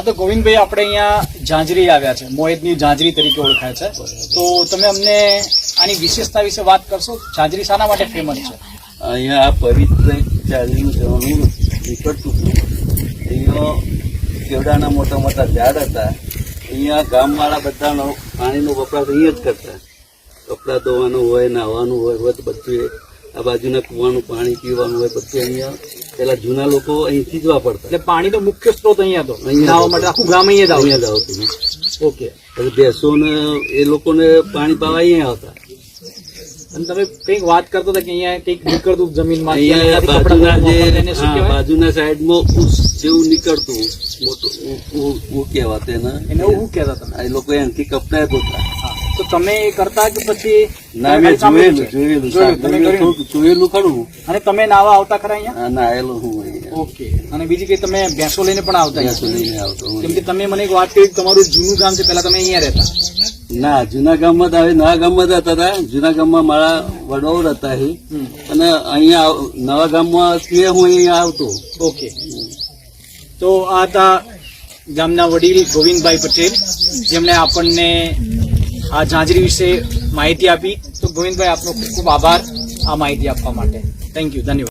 હા, તો ગોવિંદભાઈ, આપણે અહીંયા ઝાંઝરી આવ્યા છે. મોહિતની ઝાંઝરી તરીકે ઓળખાય છે. તો તમે અમને આની વિશેષતા વિશે વાત કરશો? ઝાંઝરી શાના માટે ફેમસ છે. અહીંયા પવિત્ર ચાલીનું જવાનું નીકળતું હતું અહીંયા કેવડાના મોટા મોટા ઝાડ હતા. અહીંયા ગામવાળા બધાનો પાણીનો વપરાશ અહીંયા જ કરતા. કપડાં ધોવાનું હોય, નાહવાનું હોય, બધું આ બાજુના કૂવાનું પાણી પીવાનું હોય પછી અહીંયા પેલા જૂના લોકો અહીંથી જ વાપરતા. એટલે પાણીનો મુખ્ય સ્ત્રોત અહીંયા તો. અહીંયા માટે આખું ગામ અહીંયા જ અહીંયા જ આવતું. ઓકે. પછી ભેંસોને એ લોકોને પાણી પાવા અહીંયા આવતા. અને તમે કંઈક વાત કરતો હતા કે અહીંયા કંઈક નીકળતું જમીનમાં અહીંયા બાજુના જે બાજુના સાઈડમાં ઊસ જેવું નીકળતું મોટું હું કહેવાતું એને. એને હું કહેતા હતા. એ લોકો એનાથી કપડા ધોતા હા. તો તમે એ કરતા કે પછી ના મેં જોયેલું જોયેલું જોયેલું ખરું. અને તમે નાવા આવતા ખરા અહીંયા? નાયેલો હું ઓકે. અને બીજી કઈ તમે ભેંસો લઈને પણ આવતા ભેંસો નહીં આવતો કેમ કે તમે મને એક વાત કરી તમારું જૂનું ગામ છે પેલા તમે અહીંયા રહેતા. ના જૂના ગામમાં હવે નવા ગામમાં જ હતા. જૂના ગામમાં મારા વડોળ હતા અને અહીંયા નવા ગામમાં એટલે હું અહીંયા આવતો. ઓકે. તો આ હતા ગામના વડીલ ગોવિંદભાઈ પટેલ. જેમણે આપણને આ ઝાંઝરી વિશે માહિતી આપી. તો ગોવિંદભાઈ, આપનો ખૂબ ખૂબ આભાર આ માહિતી આપવા માટે. થેન્ક યુ ધન્યવાદ.